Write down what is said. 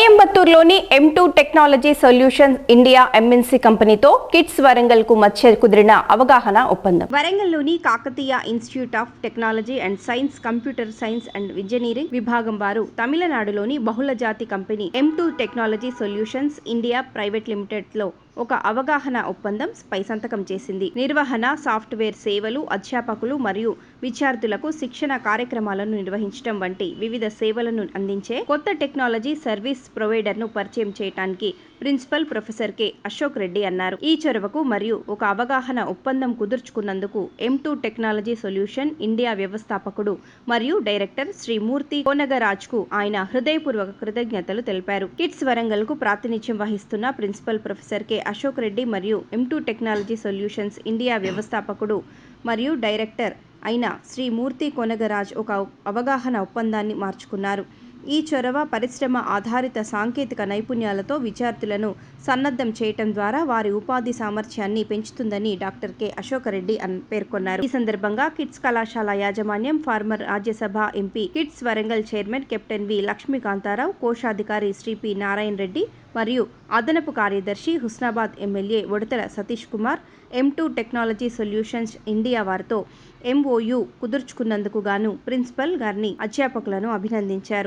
కోయంబత్తూరులోని M two technology solutions India MNC కంపెనీతో KITS వరంగల్కు మధ్య కుదిరిన అవగాహన ఒప్పందం. వరంగల్లోని Kakatiya institute of technology and science computer science and engineering విభాగం వారు తమిళనాడులోని బహుళజాతి company M two technology solutions India private లిమిటెడ్లో ఒక అవగాహన ఒప్పందం పై సంతకం చేసింది. నిర్వహణ సాఫ్ట్వేర్ సేవలు అధ్యాపకులు మరియు విద్యార్థులకు శిక్షణ కార్యక్రమాలను నిర్వహించడం వంటి వివిధ సేవలను అందించే కొత్త టెక్నాలజీ సర్వీస్ ప్రొవైడర్ను పరిచయం చేయడానికి principal professor K. Ashok Reddy అన్నారు. ఈ చొరవకు మరియు ఒక అవగాహన ఒప్పందం కుదుర్చుకున్నందుకు M two technology solution India వ్యవస్థాపకుడు మరియు డైరెక్టర్ శ్రీ మూర్తి కోనగరాజ్కు ఆయన హృదయపూర్వక కృతజ్ఞతలు తెలిపారు. కిట్స్ వరంగల్కు ప్రాతినిధ్యం వహిస్తున్న principal professor K. Ashok Reddy మరియు M two technology solutions India వ్యవస్థాపకుడు మరియు డైరెక్టర్ అయిన శ్రీ మూర్తి కొనగరాజ్ ఒక అవగాహన ఒప్పందాన్ని మార్చుకున్నారు. ఈ చొరవ పరిశ్రమ ఆధారిత సాంకేతిక నైపుణ్యాలతో విద్యార్థులను సన్నద్ధం చేయటం ద్వారా వారి ఉపాధి సామర్థ్యాన్ని పెంచుతుందని డాక్టర్ కె. అశోకరెడ్డి పేర్కొన్నారు. ఈ సందర్భంగా కిడ్స్ కళాశాల యాజమాన్యం former Rajya Sabha MP KITS Warangal chairman captain V. Lakshmikanta Rao కోశాధికారి శ్రీ పి. నారాయణ రెడ్డి మరియు అదనపు కార్యదర్శి Husnabad MLA Udathala Satish Kumar M two technology solutions India వారితో ఎంఓయు కుదుర్చుకున్నందుకు గాను ప్రిన్సిపల్ గారిని అధ్యాపకులను అభినందించారు.